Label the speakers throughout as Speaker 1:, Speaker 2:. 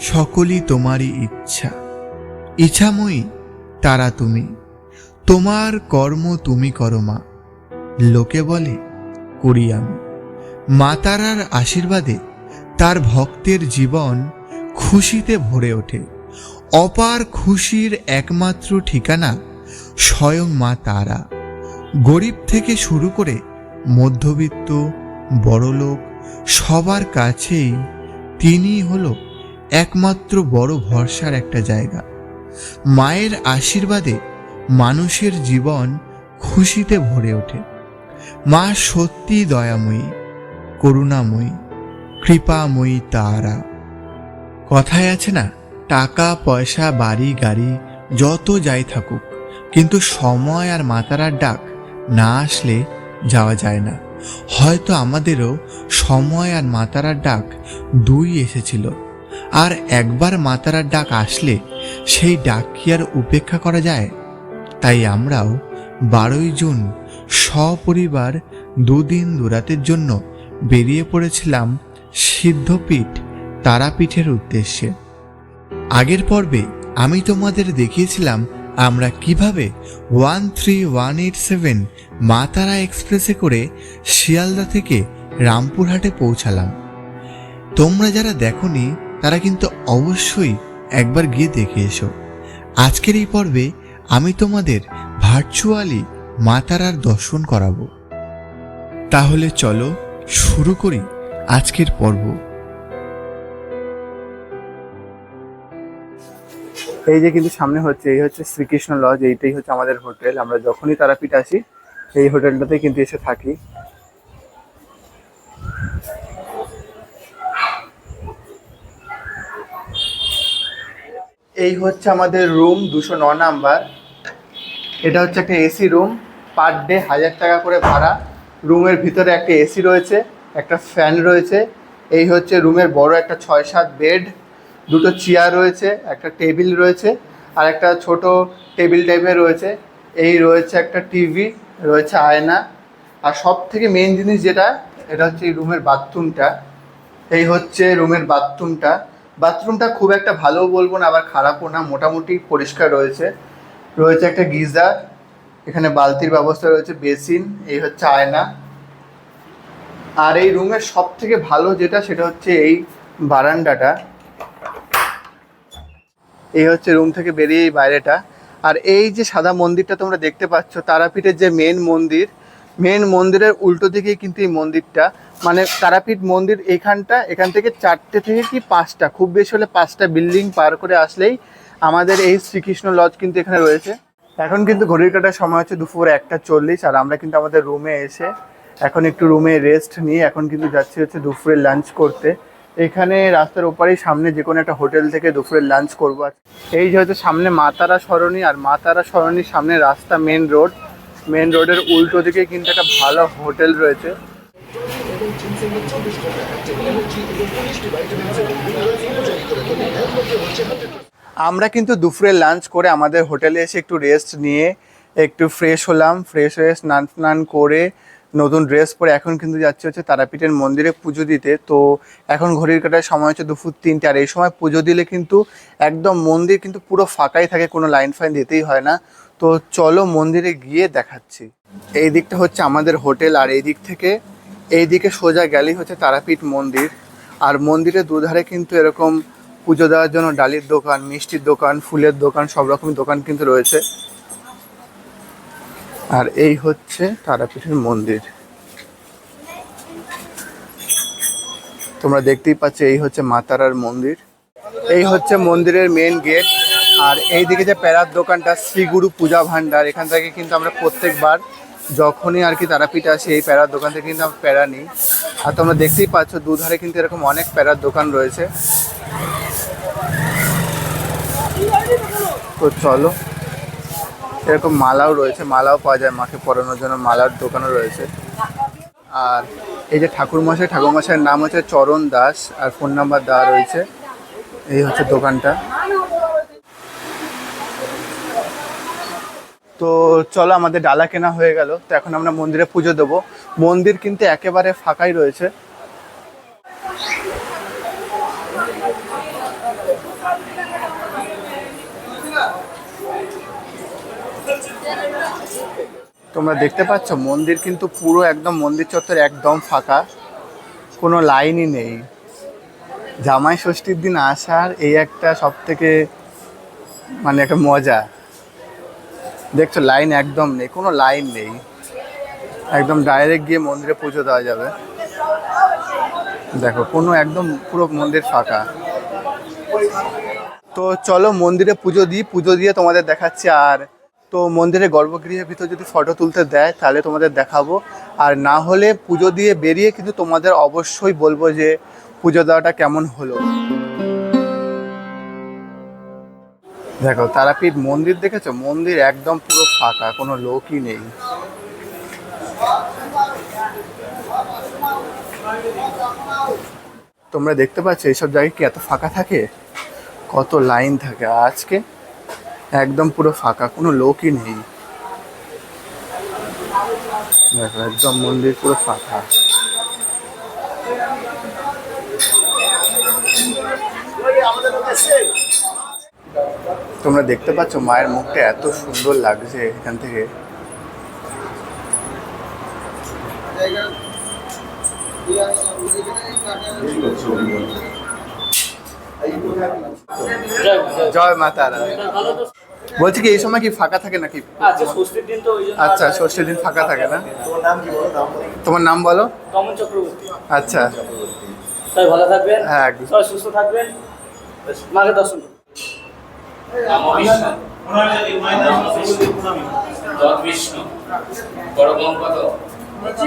Speaker 1: সকলই তোমারই ইচ্ছা। ইচ্ছাময়ী তারা তুমি। তোমার কর্ম তুমি করো মা। লোকে বলে, করি আমি। মা তারার আশীর্বাদে তার ভক্তের জীবন খুশিতে ভরে ওঠে। অপার খুশির একমাত্র ঠিকানা স্বয়ং মা তারা। গরিব থেকে শুরু করে মধ্যবিত্ত, বড়লোক, সবার কাছেই তিনি হলো একমাত্র বড় ভরসার একটা জায়গা। মায়ের আশীর্বাদে মানুষের জীবন খুশিতে ভরে ওঠে। মা সত্যি দয়াময়ী, করুণাময়ী, কৃপাময়ী তারা। কথায় আছে না, টাকা, পয়সা, বাড়ি, গাড়ি, যত যাই থাকুক, কিন্তু সময় আর মাতারার ডাক না আসলে যাওয়া যায় না। হয়তো আমাদেরও সময় আর মাতারার ডাক দুই এসেছিল। আর একবার মাতারার ডাক আসলে সেই ডাক কি আর উপেক্ষা করা যায়? তাই আমরাও বারোই জুন সপরিবার দুদিন দুরাতের জন্য বেরিয়ে পড়েছিলাম সিদ্ধপীঠ তারাপীঠের উদ্দেশ্যে। আগের পর্বে আমি তোমাদের দেখিয়েছিলাম আমরা কীভাবে one three one eight seven Maa Tara এক্সপ্রেসে করে শিয়ালদা থেকে রামপুরহাটে পৌঁছালাম। তোমরা যারা দেখোনি তারা কিন্তু অবশ্যই একবার গিয়ে দেখে এসো। আজকের এই পর্বে আমি তোমাদের ভার্চুয়ালি মা তারার দর্শন করাবো। তাহলে চলো শুরু করি আজকের পর্ব।
Speaker 2: এই যে কিন্তু সামনে হচ্ছে, এই হচ্ছে শ্রীকৃষ্ণ লজ এইটাই হচ্ছে আমাদের হোটেল। আমরা যখনই তারাপীঠ আসি, এই হোটেলটাতে কিন্তু এসে থাকি। এই হচ্ছে আমাদের রুম দুশো ন নাম্বার। এটা হচ্ছে একটা এসি রুম পার ডে হাজার টাকা করে ভাড়া। রুমের ভিতরে একটা এসি রয়েছে, একটা ফ্যান রয়েছে। এই হচ্ছে রুমের বড় একটা ছয় সাত বেড দুটো চেয়ার রয়েছে, একটা টেবিল রয়েছে, আর একটা ছোট টেবিল টাইপের রয়েছে। এই রয়েছে একটা টিভি রয়েছে আয়না। আর সব থেকে মেন জিনিস যেটা, এটা হচ্ছে এই রুমের বাথরুমটা এই হচ্ছে রুমের বাথরুমটা বাথরুমটা খুব একটা ভালোও বলব না, আবার খারাপও না, মোটামুটি পরিষ্কার রয়েছে। রয়েছে একটা গিজার, এখানে বালতির ব্যবস্থা রয়েছে, বেসিন, এই হচ্ছে আয়না। আর এই রুমের সব থেকে ভালো যেটা, সেটা হচ্ছে এই বারান্দাটা। এই হচ্ছে রুম থেকে বেরিয়ে এই বাইরেটা। আর এই যে সাদা মন্দিরটা তোমরা দেখতে পাচ্ছ, তারাপীঠের যে মেন মন্দির মেন মন্দিরের উল্টো দিকেই কিন্তু এই মন্দিরটা। মানে তারাপীঠ মন্দির এখানটা এখান থেকে চারটে থেকে কি পাঁচটা? খুব বেশি হলে পাঁচটা বিল্ডিং পার করে আসলেই আমাদের এই শ্রীকৃষ্ণ লজ কিন্তু এখানে রয়েছে। এখন কিন্তু ঘড়ির কাটার সময় হচ্ছে দুপুর একটা চল্লিশ, আর আমরা কিন্তু আমাদের রুমে এসে এখন একটু রুমে রেস্ট নিয়ে এখন কিন্তু যাচ্ছি হচ্ছে দুপুরে লাঞ্চ করতে। এখানে রাস্তার ওপারেই সামনে যে কোনো একটা হোটেল থেকে দুপুরে লাঞ্চ করব আর এই যে হচ্ছে সামনে মাতারা সরণি, আর মাতারা সরণির সামনে রাস্তা মেন রোড মেন রোডের উল্টো দিকে কিন্তু একটা ভালো হোটেল রয়েছে। আমরা কিন্তু দুপুরে লাঞ্চ করে আমাদের হোটেলে এসে একটু রেস্ট নিয়ে একটু ফ্রেশ হলাম ফ্রেশ হয়ে স্নান স্নান করে নতুন ড্রেস পরে এখন কিন্তু যাচ্ছে হচ্ছে তারাপীঠের মন্দিরে পুজো দিতে। তো এখন ঘড়ির কাটার সময় হচ্ছে দুপুর তিনটে, আর এই সময় পুজো দিলে কিন্তু একদম মন্দির কিন্তু পুরো ফাঁকাই থাকে, কোনো লাইন ফাইন দিতেই হয় না। তো চলো মন্দিরে গিয়ে দেখাচ্ছি। এই দিকটা হচ্ছে আমাদের হোটেল, আর এই দিক থেকে এই দিকে সোজা গেলেই হচ্ছে তারাপীঠ মন্দির। আর মন্দিরের দুধারে কিন্তু এরকম পুজো দেওয়ার জন্য ডালির দোকান, মিষ্টির দোকান, ফুলের দোকান, সব রকম দোকান কিন্তু রয়েছে। আর এই হচ্ছে তারাপীঠের মন্দির। তোমরা দেখতেই পাচ্ছ এই হচ্ছে মাতারার মন্দির। এই হচ্ছে মন্দিরের মেন গেট আর এইদিকে যে প্যারার দোকানটা, শ্রীগুরু পূজা ভান্ডার এখান থেকে কিন্তু আমরা প্রত্যেকবার যখনই আর কি তারাপীঠ আসি, এই প্যারার দোকান থেকে কিন্তু আমরা প্যারা নিই। আর তোমরা দেখতেই পাচ্ছ, দুধারে কিন্তু এরকম অনেক প্যারার দোকান রয়েছে। তো চলো, এরকম মালাও রয়েছে, মালাও পাওয়া যায় মাকে পরানোর জন্য, মালার দোকানও রয়েছে। আর এই যে ঠাকুরমশাই, ঠাকুরমশাইয়ের নাম হচ্ছে চরণ দাস, আর ফোন নাম্বার দেওয়া রয়েছে। এই হচ্ছে দোকানটা। তো চলো আমাদের ডালা কেনা হয়ে গেল। তো এখন আমরা মন্দিরে পুজো দেবো। মন্দির কিন্তু একেবারে ফাঁকাই রয়েছে। তোমরা দেখতে পাচ্ছ, মন্দির কিন্তু পুরো একদম মন্দির চত্বর একদম ফাঁকা। কোনো লাইনই নেই। জামাই ষষ্ঠীর দিন আসার এই একটা সব থেকে মানে একটা মজা। দেখছ লাইন একদম নেই, কোনো লাইন নেই। একদম ডাইরেক্ট গিয়ে মন্দিরে পুজো দেওয়া যাবে। দেখো, কোনো একদম পুরো মন্দির ফাঁকা। তো চলো মন্দিরে পুজো দিই, পুজো দিয়ে তোমাদের দেখাচ্ছি আর, তো মন্দিরে গর্ভগৃহের ভিতর যদি ফটো তুলতে দেয়, তাহলে তোমাদের দেখাবো। আর না হলে পুজো দিয়ে বেরিয়ে কিন্তু তোমাদের অবশ্যই বলব যে পুজো দেওয়াটা কেমন হলো। দেখো, তারাপীঠ মন্দির দেখেছ? মন্দির একদম পুরো ফাঁকা, কোনো লোকই নেই। তোমরা দেখতে পাচ্ছ, এইসব জায়গায় কি এত ফাঁকা থাকে? কত লাইন থাকে। আজকে একদম পুরো ফাঁকা, কোনো লোকই নেই। দেখো, একদম মন্দির পুরো ফাঁকা। তোমরা দেখতে পাচ্ছ মায়ের মুখটা এত সুন্দর লাগছে এখান থেকে। জয় মা তারা। বলছি কি এই সময় কি ফাঁকা থাকে নাকি?
Speaker 3: আচ্ছা ষষ্ঠীর দিন
Speaker 2: আচ্ছা ষষ্ঠীর দিন ফাঁকা থাকে না? তোমার নাম বলো? আচ্ছা।
Speaker 3: ভালো থাকবেন।
Speaker 2: হ্যাঁ
Speaker 3: সুস্থ থাকবেন। মাকে দর্শন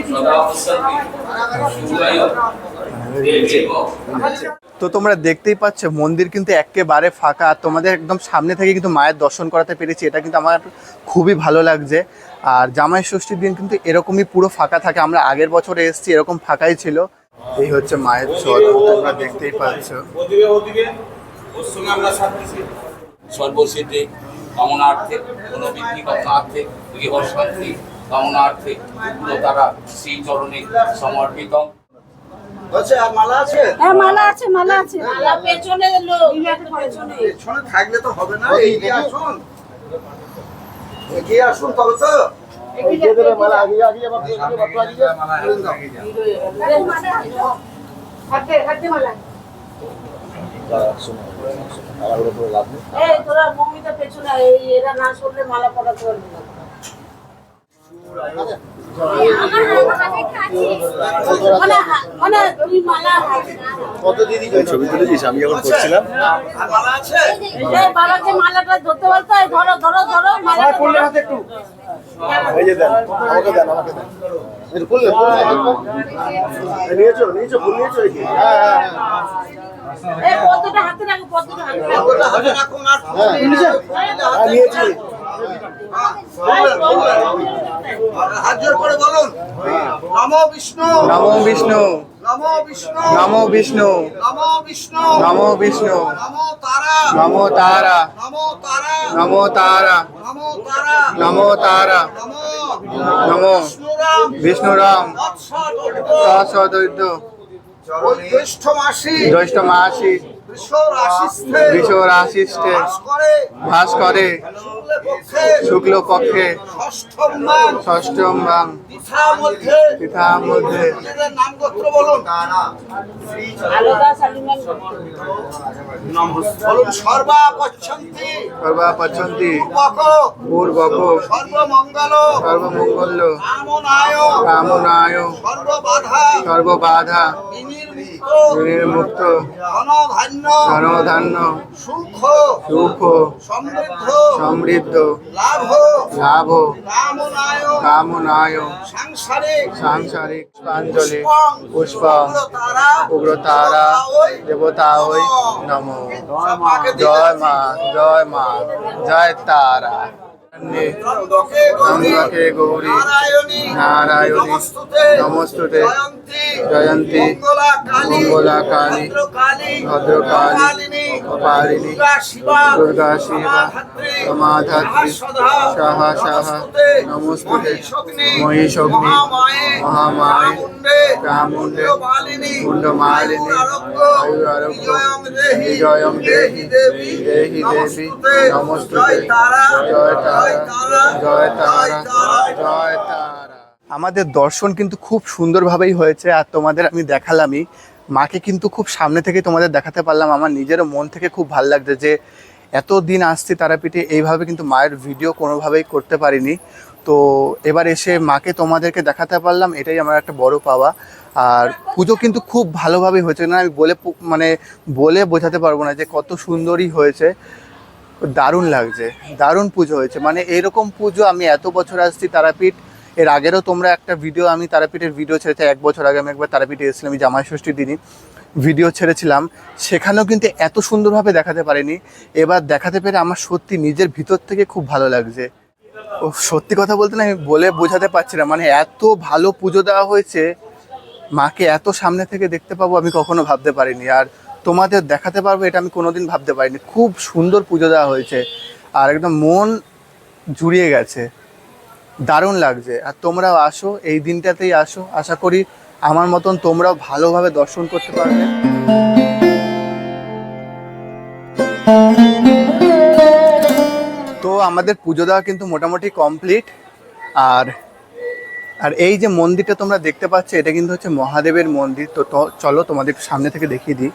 Speaker 4: সদা শুভায়
Speaker 2: তো তোমরা দেখতেই পাচ্ছ মন্দির কিন্তু একেবারে ফাঁকা। আর তোমাদের একদম সামনে থেকে কিন্তু মায়ের দর্শন করাতে পেরেছি। এটা কিন্তু আমার খুবই ভালো লাগছে। আর জামাই ষষ্ঠীর দিন কিন্তু এরকমই পুরো ফাঁকা থাকে। আমরা আগের বছরে এসেছি এরকম ফাঁকাই ছিল। এই হচ্ছে মায়ের চল তোমরা দেখতেই পাচ্ছ।
Speaker 4: সর্বসিদ্ধি কামনার্থে কোনো বৃদ্ধি কামনার্থে গৃহ শান্তি কামনার্থে পুরো তারা শ্রী চরণে সমর্পিত
Speaker 5: হ্যাঁ মালা আছে মালা আছে। মালা পেছনে লোক পেছনে।
Speaker 6: থাকলে তো হবে না। এগিয়ে আসুন। এগিয়ে আসুন তবে তো।
Speaker 5: হাতে হাতে মালা। তোরা মমিতা পেছনে এই এরা না শুনলে মালা পড়াতে পারবি না
Speaker 7: ছবি তুলেছিস আমি যখন করছিলাম।
Speaker 6: মালা আছে
Speaker 5: এই বাবাকে মালাটা ধরতে বলতো এই ধরো ধরো ধরো মালাটা ধরো।
Speaker 7: এই যে। দেন আমাকে দেন আমাকে দেন একটু খুললে খুললে নিয়েছো নিয়েছো ফুল নিয়েছো হ্যাঁ হ্যাঁ নিয়েছি।
Speaker 6: নমো বিষ্ণু।
Speaker 2: নমো বিষ্ণু।
Speaker 6: নমো বিষ্ণু।
Speaker 2: নমো বিষ্ণু
Speaker 6: নমো বিষ্ণু
Speaker 2: নমো বিষ্ণু
Speaker 6: নমো তারা।
Speaker 2: নমো তারা।
Speaker 6: নমো তারা।
Speaker 2: নমো তারা।
Speaker 6: নমো তারা।
Speaker 2: নমো তারা।
Speaker 6: নমো
Speaker 2: নমো
Speaker 6: বিষ্ণুরাম
Speaker 2: বিষ্ণুরাম সদৈত্য
Speaker 6: জ্যৈষ্ঠ মাসি।
Speaker 2: জ্যৈষ্ঠ মাসি।
Speaker 6: বাস করে
Speaker 2: ভাস করে
Speaker 6: শুক্ল পক্ষে ষষ্ঠম
Speaker 2: বাং।
Speaker 6: মধ্যে পূর্বক সর্বমঙ্গল। কামনায় সর্ববাধা। বিনির্মুক্ত।
Speaker 2: বিনির্মুক্ত
Speaker 6: ধনধান্য সুখ।
Speaker 2: সুখ।
Speaker 6: সমৃদ্ধ।
Speaker 2: সমৃদ্ধ।
Speaker 6: লাভ।
Speaker 2: লাভ।
Speaker 6: কামনায়।
Speaker 2: কামনায়।
Speaker 6: সাংসারিক।
Speaker 2: সাংসারিক পুষ্পাঞ্জলি পুষ্প।
Speaker 6: তারা
Speaker 2: উগ্রতারা। দেবতা ওই নম। জয় মা। জয় মা। জয় তারা।
Speaker 6: ত্রম্বকে গৌরী, নারায়ণী, নমস্তুতে, জয়ন্তী মঙ্গলা কালী ভদ্রকালী কপালিনী দুর্গা শিবা
Speaker 2: সমাধাত্রী সাহা সাহা নমস্তুতে, মহিষগ্নি, মহামায়ে চামুণ্ডে মুণ্ডমালিনী, আয়ুরারোগ্য বিজয়ং দেহি দেহি দেহি নমস্তুতে জয় তারা জয় তারা জয় তারা আমাদের দর্শন কিন্তু খুব সুন্দরভাবেই হয়েছে আর তোমাদের আমি দেখালামই। মাকে কিন্তু খুব সামনে থেকে তোমাদের দেখাতে পারলাম। আমার নিজেরও মন থেকে খুব ভালো লাগছে যে এত দিন আসছি তারাপীঠে এইভাবে কিন্তু মায়ের ভিডিও কোনোভাবেই করতে পারিনি। তো এবার এসে মাকে তোমাদেরকে দেখাতে পারলাম এটাই আমার একটা বড় পাওয়া। আর পুজো কিন্তু খুব ভালোভাবেই হয়েছে। না আমি বলে মানে বলে বোঝাতে পারব না যে কত সুন্দরই হয়েছে। দারুণ লাগছে, দারুণ পুজো হয়েছে। মানে এরকম পুজো আমি এত বছর আসছি তারাপীঠ, এর আগেরও তোমরা একটা ভিডিও আমি তারাপীঠের ভিডিও ছেড়েছি, এক বছর আগে আমি একবার তারাপীঠে এসেছিলাম আমি জামাই ষষ্ঠীর দিনই ভিডিও ছেড়েছিলাম। সেখানেও কিন্তু এত সুন্দরভাবে দেখাতে পারিনি। এবার দেখাতে পেরে আমার সত্যি নিজের ভিতর থেকে খুব ভালো লাগছে। ও, সত্যি কথা বলতে না, আমি বলে বোঝাতে পারছি না মানে এত ভালো পুজো দেওয়া হয়েছে, মাকে এত সামনে থেকে দেখতে পাবো আমি কখনো ভাবতে পারিনি। আর তোমাদের দেখাতে পারব, এটা আমি কোনোদিন ভাবতে পারিনি। খুব সুন্দর পুজো দেওয়া হয়েছে আর একদম মন জুড়িয়ে গেছে। দারুণ লাগছে। আর তোমরাও আসো, এই দিনটাতেই আসো। আশা করি আমার মতন তোমরাও ভালোভাবে দর্শন করতে পারবে। তো আমাদের পুজো দেওয়া কিন্তু মোটামুটি কমপ্লিট। আর আর এই যে মন্দিরটা তোমরা দেখতে পাচ্ছ, এটা কিন্তু হচ্ছে মহাদেবের মন্দির। তো চলো তোমাদের একটু সামনে থেকে দেখিয়ে দিই।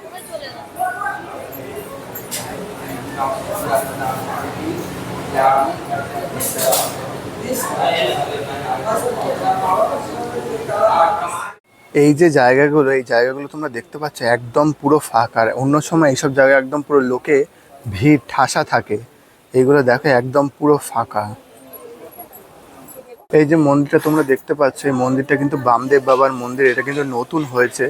Speaker 2: এই যে জায়গাগুলো, এই জায়গাগুলো তোমরা দেখতে পাচ্ছ একদম পুরো ফাঁকা। আর অন্য সময় এইসব জায়গা একদম পুরো লোকে ভিড়, ঠাসা থাকে। এইগুলো দেখো একদম পুরো ফাঁকা। এই যে মন্দিরটা তোমরা দেখতে পাচ্ছ, এই মন্দিরটা কিন্তু বামদেব বাবার মন্দির, এটা কিন্তু নতুন হয়েছে।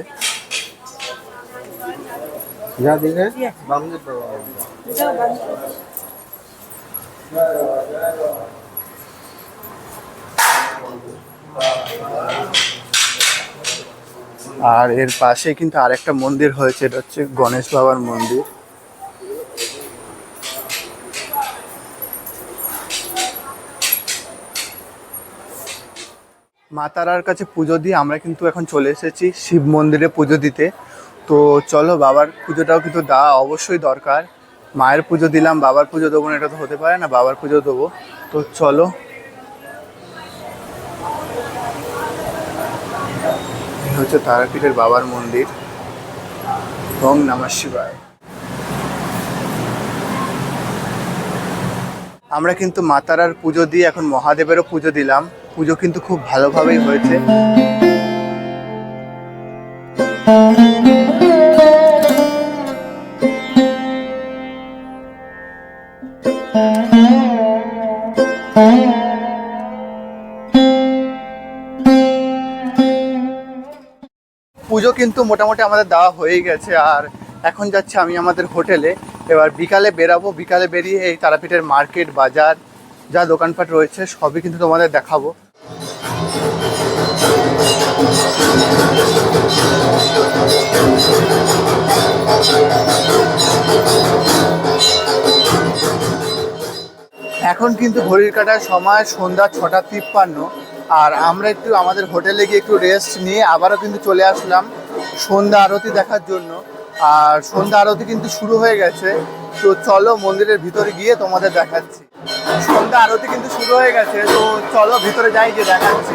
Speaker 7: যা দিলে বামদেব বাবা
Speaker 2: আর এর পাশে কিন্তু আরেকটা মন্দির হয়েছে, এটা হচ্ছে গণেশ বাবার মন্দির। মাতারার কাছে পুজো দিয়ে আমরা কিন্তু এখন চলে এসেছি শিব মন্দিরে পুজো দিতে। তো চলো বাবার পুজোটাও কিন্তু দেওয়া অবশ্যই দরকার। মায়ের পুজো দিলাম, বাবার পুজো দেবো না, এটা তো হতে পারে না, বাবার পুজো দেবো। তো চলো। হচ্ছে তারাপীঠের বাবার মন্দির। ওম নমঃ শিবায়। আমরা কিন্তু মা তারার পুজো দিয়ে এখন মহাদেবেরও পুজো দিলাম। পুজো কিন্তু খুব ভালোভাবেই হয়েছে। পুজো কিন্তু মোটামুটি আমাদের দেওয়া হয়ে গেছে, আর এখন যাচ্ছে আমি আমাদের হোটেলে। এবার বিকালে বেরাবো, বিকালে বেরিয়ে এই তারাপীঠের মার্কেট, বাজার, যা দোকানপাট রয়েছে, সবই কিন্তু তোমাদের দেখাবো। এখন কিন্তু ঘড়ির কাটার সময় সন্ধ্যা ছটা তিপ্পান্ন। আর আমরা একটু আমাদের হোটেলে গিয়ে একটু রেস্ট নিয়ে আবারও কিন্তু চলে আসলাম সন্ধ্যা আরতি দেখার জন্য। আর সন্ধ্যা আরতি কিন্তু শুরু হয়ে গেছে। তো চলো মন্দিরের ভিতরে গিয়ে তোমাদের দেখাচ্ছি। সন্ধ্যা আরতি কিন্তু শুরু হয়ে গেছে, তো চলো ভিতরে যাই গিয়ে দেখাচ্ছি।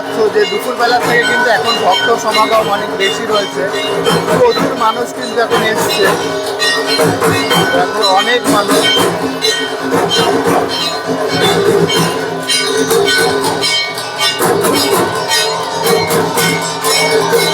Speaker 2: পাচ্ছ যে দুপুরবেলা থেকে কিন্তু এখন ভক্ত সমাগম অনেক বেশি রয়েছে। প্রচুর মানুষ কিন্তু এখন এসছে। এখন অনেক মানুষ। Thank এখন